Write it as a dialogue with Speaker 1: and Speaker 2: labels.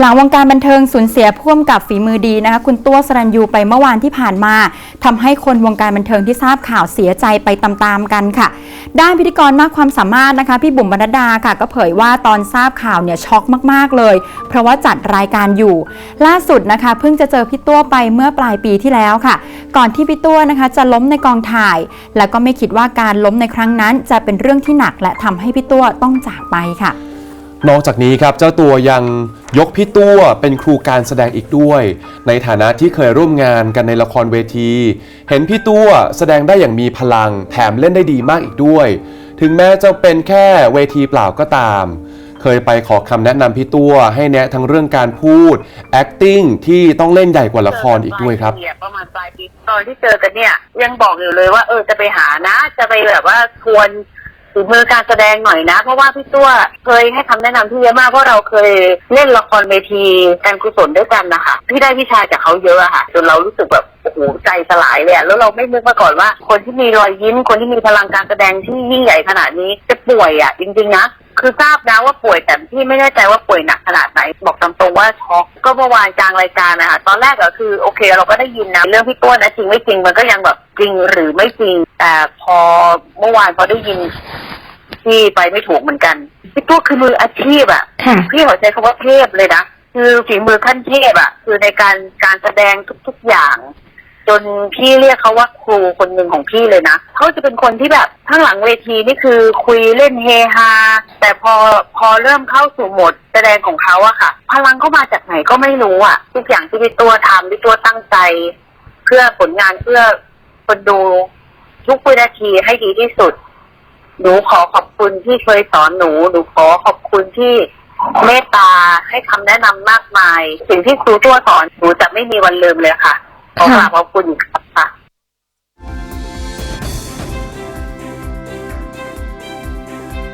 Speaker 1: หลังวงการบันเทิงสูญเสียพ่วมกับฝีมือดีนะคะคุณตัวสรัญยูไปเมื่อวานที่ผ่านมาทำให้คนวงการบันเทิงที่ทราบข่าวเสียใจไปตามๆกันค่ะ ด้านพิธีกรมากความสามารถนะคะพี่บุ๋มบรรดาค่ะ ก็เผยว่าตอนทราบข่าวเนี่ยช็อกมากๆเลย เพราะว่าจัดรายการอยู่ ล่าสุดนะคะเพิ่งจะเจอพี่ตัวไปเมื่อปลายปีที่แล้วค่ะ ก่อนที่พี่ตัวนะคะจะล้มในกองถ่าย แล้วก็ไม่คิดว่าการล้มในครั้งนั้น จะเป็นเรื่องที่หนักและทำให้พี่ตัวต้องจากไปค่ะ
Speaker 2: นอกจากนี้ครับเจ้าตัวยังยกพี่ตัวเป็นครูการแสดงอีกด้วย ในฐานะที่เคยร่วมงานกันในละครเวที เห็นพี่ตัวแสดงได้อย่างมีพลัง แถมเล่นได้ดีมากอีกด้วย ถึงแม้จะเป็นแค่เวทีเปล่าก็ตาม เคยไปขอคำแนะนำพี่ตัวให้แนะทั้งเรื่องการพูด acting ที่ต้องเล่นใหญ่กว่าละครอีกด้วยครับ
Speaker 3: ประมาณปลายปีตอนที่เจอกันเนี่ยยังบอกอยู่เลยว่าเออจะไปหานะ จะไปแบบว่าทวน ฝีมือการแสดงหน่อยนะ เพราะว่าพี่ตัวเคยให้คำแนะนำที่เยอะมากเพราะเราเคยเล่นละครเวทีการกุศลด้วยกันนะคะพี่ได้วิชาจากเขาเยอะอะค่ะจนเรารู้สึกแบบโอ้โหใจสลายเลยแล้วเราไม่นึกมาก่อนว่า คนที่มีรอยยิ้ม คนที่มีพลังการแสดงที่ยิ่งใหญ่ขนาดนี้จะป่วยอะจริง ๆ นะคือทราบนะว่าป่วยแต่พี่ไม่แน่ใจว่าป่วยหนักขนาดไหน บอกตามตรงว่าช็อกก็เมื่อวานกลางรายการนะคะตอนแรกก็คือโอเค เราก็ได้ยินนะเรื่องพี่ต้นนะจริงไม่จริงมันก็ยังแบบจริงหรือไม่จริงแต่พอเมื่อวานพอได้ยิน พี่ไปไม่ถูกเหมือนกันพี่ตัวคือมืออาชีพอะ
Speaker 1: ค่ะ
Speaker 3: พี่ขอใช้คำว่าเทพเลยนะคือฝีมือขั้นเทพอะคือในการการแสดงทุก ๆอย่าง จนพี่เรียกเขาว่าครูคนหนึ่งของพี่เลยนะเขาจะเป็นคนที่แบบข้างหลังเวทีนี่คือคุยเล่นเฮฮาแต่พอพอเริ่มเข้าสู่โหมดแสดงของเขาอะค่ะ พลังเขามาจากไหนก็ไม่รู้อะทุกอย่างที่พี่ตัวทำพี่ตัวตั้งใจ เพื่อผลงานเพื่อคนดูทุกวินาทีให้ดีที่สุด หนูขอขอบคุณที่เคยสอนหนูหนูขอขอบคุณที่เมตตาให้คำแนะนำมากมาย สิ่งที่ครูตัวสอนหนูจะไม่มีวันลืมเลยค่ะขอกราบขอบคุณ